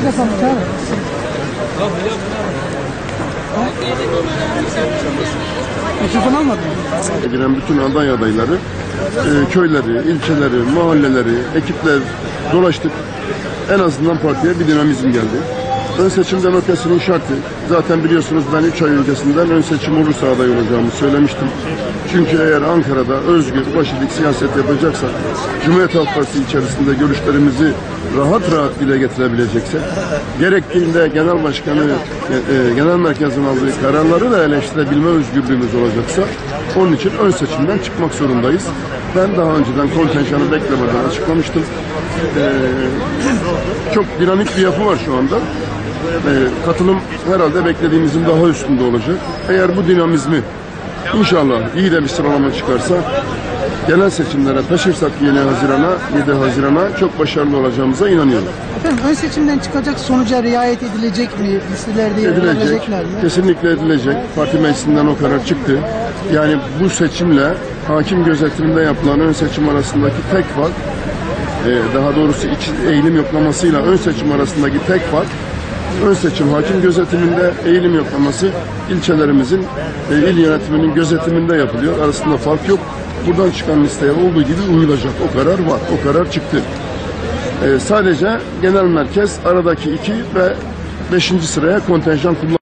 Tabii. Mikrofon almadın mı? giren bütün aday adayları e, köyleri, ilçeleri, mahalleleri, ekipler dolaştık. En azından partiye bir dinamizm geldi. Ön seçim demokrasinin şartı. Zaten biliyorsunuz ben 3 ay öncesinden ön seçim olursa aday olacağımı söylemiştim. Çünkü eğer Ankara'da özgür, başarılı siyaset yapacaksak, Cumhuriyet Halk Partisi içerisinde görüşlerimizi rahat rahat dile getirebileceksek, gerektiğinde genel başkanı, e, e, genel merkezin aldığı kararları da eleştirebilme özgürlüğümüz olacaksa, onun için ön seçimden çıkmak zorundayız. Ben daha önceden kontenjanı beklemeden açıklamıştım. Ee, çok dinamik bir yapı var şu anda. Ee, katılım herhalde beklediğimizin daha üstünde olacak. Eğer bu dinamizmi inşallah iyi de bir sıralama çıkarsa genel seçimlere taşırsak yeni Haziran'a, 7 Haziran'a çok başarılı olacağımıza inanıyorum. Efendim ön seçimden çıkacak sonuca riayet edilecek mi? Listelerde yer Edilecek, mi? kesinlikle edilecek. Parti meclisinden o karar çıktı. Yani bu seçimle hakim gözetiminde yapılan ön seçim arasındaki tek fark, e, daha doğrusu iç eğilim yoklamasıyla ön seçim arasındaki tek fark, ön seçim hakim gözetiminde, eğilim yoklaması ilçelerimizin, e, il yönetiminin gözetiminde yapılıyor. Arasında fark yok. Buradan çıkan listeye olduğu gibi uyulacak. O karar var. O karar çıktı. E, sadece genel merkez aradaki iki ve beşinci sıraya kontenjan kullan